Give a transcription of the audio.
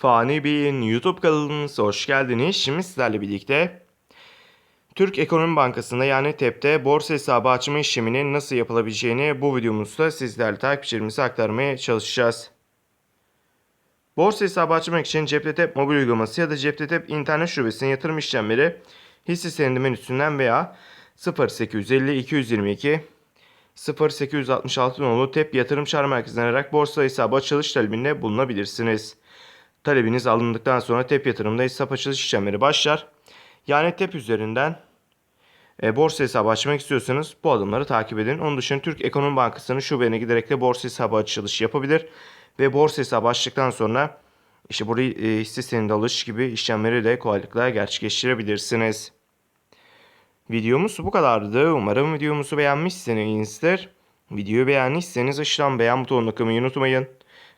Fani Bey'in YouTube kanalınıza hoş geldiniz. Şimdi sizlerle birlikte Türk Ekonomi Bankası'nda yani TEP'te borsa hesabı açma işleminin nasıl yapılabileceğini bu videomuzda sizlerle takipçilerimize aktarmaya çalışacağız. Borsa hesabı açmak için Cepte Tep mobil uygulaması ya da Cepte Tep internet şubesinin yatırım işlemleri hisse senedi menüsünden veya 0850 222 0866 nolu TEP yatırım çağrı merkezinden arayarak borsa hesabı açılış talebinde bulunabilirsiniz. Talebiniz alındıktan sonra TEP yatırımda hesap açılış işlemleri başlar. Yani TEP üzerinden e, borsa hesabı açmak istiyorsanız bu adımları takip edin. Onun dışında Türk Ekonomi Bankası'nın şubene giderek de borsa hesabı açılış yapabilir. Ve borsa hesabı açtıktan sonra işte burayı e, hisse senedi alış gibi işlemleri de kolaylıkla gerçekleştirebilirsiniz. Videomuz bu kadardı. Umarım videomuzu beğenmişsinizdir. Videoyu beğendiyseniz aşağıdan beğen butonuna tıklamayı unutmayın.